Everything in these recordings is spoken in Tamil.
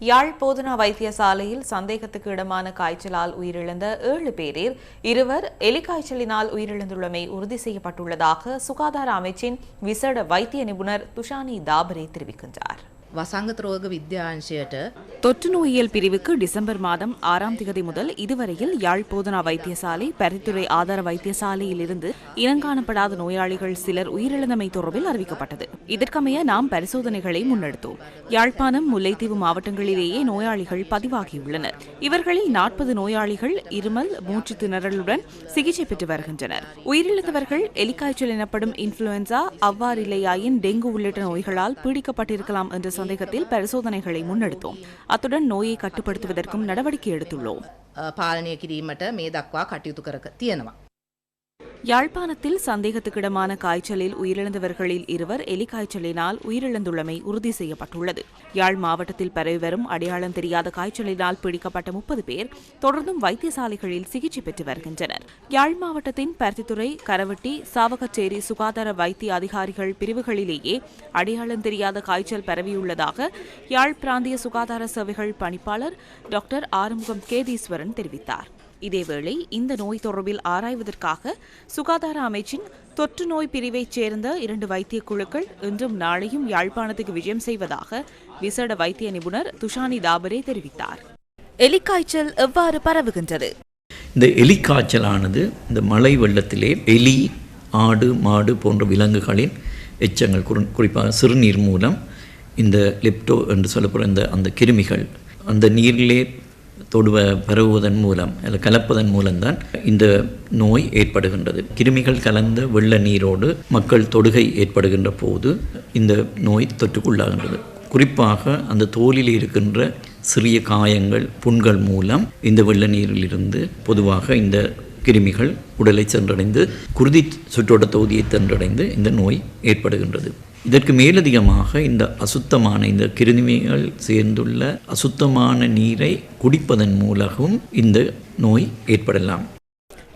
யாழ் போதனா வைத்தியசாலையில் சந்தேகத்துக்கு இடமான காய்ச்சலால் உயிரிழந்த ஏழு பேரில் இருவர் எலிக்காய்ச்சலினால் உயிரிழந்துள்ளமை உறுதி செய்யப்பட்டுள்ளதாக சுகாதார அமைச்சின் விசேட வைத்திய நிபுணர் துஷானி தாபரே தெரிவிக்கின்றார் වසංගත රෝග විද්‍යාංශයට தொற்று நோயியல் பிரிவுக்கு டிசம்பர் மாதம் ஆறாம் திகதி முதல் இதுவரையில் யாழ் போதனா வைத்தியசாலை பரித்துறை ஆதார வைத்தியசாலையில் இருந்து இனங்காணப்படாத நோயாளிகள் சிலர் உயிரிழந்தமை தொடர்பில் அறிவிக்கப்பட்டது. இதற்கமைய நாம் பரிசோதனைகளை முன்னெடுத்தோம். யாழ்ப்பாணம் முல்லைத்தீவு மாவட்டங்களிலேயே நோயாளிகள் பதிவாகியுள்ளனர். இவர்களில் நாற்பது நோயாளிகள் இருமல் மூச்சு திணறலுடன் சிகிச்சை பெற்று வருகின்றனர். உயிரிழந்தவர்கள் எலிக்காய்ச்சல் எனப்படும் இன்ஃபுளுன்சா அவ்வாறில்லையாயின் டெங்கு உள்ளிட்ட நோய்களால் பீடிக்கப்பட்டிருக்கலாம் என்ற சந்தேகத்தில் பரிசோதனைகளை முன்னெடுத்தோம். அத்துடன் நோயை கட்டுப்படுத்துவதற்கும் நடவடிக்கை எடுத்துள்ளோம் අ, පාලනය කිරීමට මේ දක්වා කටයුතු කර තියෙනවා. யாழ்ப்பாணத்தில் சந்தேகத்துக்கிடமான காய்ச்சலில் உயிரிழந்தவர்களில் இருவர் எலிக்காய்ச்சலினால் உயிரிழந்துள்ளமை உறுதி செய்யப்பட்டுள்ளது. யாழ் மாவட்டத்தில் பரவி வரும் அடையாளம் தெரியாத காய்ச்சலினால் பிடிக்கப்பட்ட முப்பது பேர் தொடர்ந்தும் வைத்தியசாலைகளில் சிகிச்சை பெற்று வருகின்றனர். யாழ் மாவட்டத்தின் பருத்தித்துறை கரவட்டி சாவகச்சேரி சுகாதார வைத்திய அதிகாரிகள் பிரிவுகளிலேயே அடையாளம் தெரியாத காய்ச்சல் பரவியுள்ளதாக யாழ் பிராந்திய சுகாதார சேவைகள் பணிப்பாளர் டாக்டர் ஆறுமுகம் கேதீஸ்வரன் தெரிவித்தார். இதேவேளை இந்த நோய் தொடர்பில் ஆராய்வதற்காக சுகாதார அமைச்சின் தொற்று நோய் பிரிவைச் சேர்ந்த இரண்டு வைத்திய குழுக்கள் இன்றும் நாளையும் யாழ்ப்பாணத்துக்கு விஜயம் செய்வதாக விசேட வைத்திய நிபுணர் துஷானி தாபரே தெரிவித்தார். எலிக்காய்ச்சல் எவ்வாறு பரவுகின்றது? இந்த எலிக்காய்ச்சலானது இந்த மழை வெள்ளத்திலே எலி ஆடு மாடு போன்ற விலங்குகளின் எச்சங்கள் குறி குறிப்பாக சிறுநீர் மூலம் இந்த லெப்டோ என்று சொல்லப்படுற இந்த அந்த கிருமிகள் அந்த நீரிலே தொடுவ பரவுவதன் மூலம் அல்ல கலப்பதன் மூலம்தான் இந்த நோய் ஏற்படுகின்றது. கிருமிகள் கலந்த வெள்ள நீரோடு மக்கள் தொடுகை ஏற்படுகின்ற போது இந்த நோய் தொற்றுக்குள்ளாகின்றது. குறிப்பாக அந்த தோலில் இருக்கின்ற சிறிய காயங்கள் புண்கள் மூலம் இந்த வெள்ள நீரிலிருந்து பொதுவாக இந்த கிருமிகள் உடலை சென்றடைந்து குருதி சுற்றோட்ட தொகுதியை சென்றடைந்து இந்த நோய் ஏற்படுகின்றது. இதற்கு மேலதிகமாக இந்த அசுத்தமான இந்த கிருமிகள் சேர்ந்துள்ள அசுத்தமான நீரை குடிப்பதன் மூலமும் இந்த நோய் ஏற்படலாம்.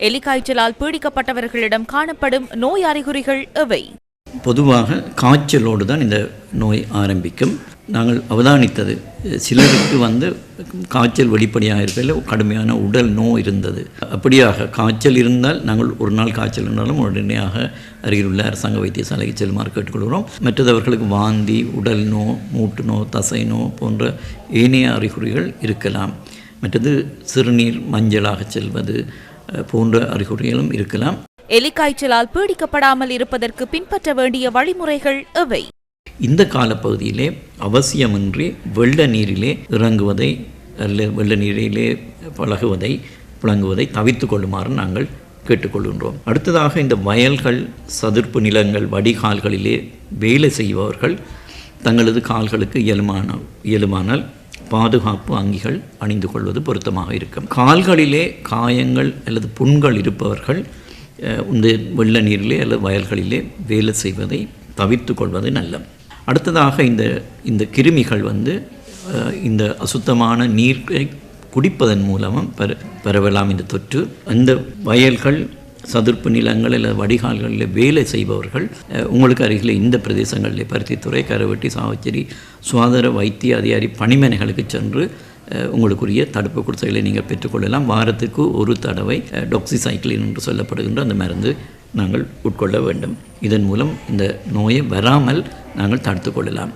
எலிக்காய்ச்சலால் பீடிக்கப்பட்டவர்களிடம் காணப்படும் நோய் அறிகுறிகள் எவை? பொதுவாக காய்ச்சலோடு தான் இந்த நோய் ஆரம்பிக்கும். நாங்கள் அவதானித்தது. சிலருக்கு வந்து காய்ச்சல் வெளிப்படையாக இருக்கையில் கடுமையான உடல் நோய் இருந்தது. அப்படியாக காய்ச்சல் இருந்தால் நாங்கள் ஒரு நாள் காய்ச்சல் இருந்தாலும் உடனடியாக அருகில் உள்ள அரசாங்க வைத்தியசாலைக்கு செல்லுமாறு கேட்டுக்கொள்கிறோம். மற்றது அவர்களுக்கு வாந்தி உடல் நோ மூட்டு நோ தசை நோ போன்ற ஏனைய அறிகுறிகள் இருக்கலாம். மற்றது சிறுநீர் மஞ்சளாக செல்வது போன்ற அறிகுறிகளும் இருக்கலாம். எலிக்காய்ச்சலால் பீடிக்கப்படாமல் இருப்பதற்கு பின்பற்ற வேண்டிய வழிமுறைகள் எவை? இந்த காலப்பகுதியிலே அவசியமின்றி வெள்ள நீரிலே இறங்குவதை அல்ல வெள்ள நீரிலே பழகுவதை புழங்குவதை தவிர்த்து கொள்ளுமாறு நாங்கள் கேட்டுக்கொள்கின்றோம். அடுத்ததாக இந்த வயல்கள் சதுர்ப்பு நிலங்கள் வடிகால்களிலே வேலை செய்பவர்கள் தங்களது கால்களுக்கு இயலுமான இயலுமானால் பாதுகாப்பு அங்கிகள் அணிந்து கொள்வது பொருத்தமாக இருக்கும். கால்களிலே காயங்கள் அல்லது புண்கள் இருப்பவர்கள் இந்த வெள்ள நீரிலே அல்லது வயல்களிலே வேலை செய்வதை தவிர்த்து கொள்வது நல்லது அடுத்ததாக இந்த இந்த கிருமிகள் வந்து இந்த அசுத்தமான நீரை குடிப்பதன் மூலமும் பர பரவலாம் இந்த தொற்று. அந்த வயல்கள் சதுர்ப்பு நிலங்கள் இல்லை வடிகால்களில் வேலை செய்பவர்கள் உங்களுக்கு அருகில் இந்த பிரதேசங்களில் பருத்தித்துறை கரவெட்டி சாவச்சேரி சுகாதார வைத்திய அதிகாரி பணிமனைகளுக்கு சென்று உங்களுக்குரிய தடுப்பு குடிசைகளை நீங்கள் பெற்றுக்கொள்ளலாம் வாரத்துக்கு ஒரு தடவை டொக்சிசைக்ளின் என்று சொல்லப்படுகின்ற அந்த மருந்து நாங்கள் உட்கொள்ள வேண்டும். இதன் மூலம் இந்த நோயை வராமல் நாங்கள் தடுத்து கொள்ளலாம்.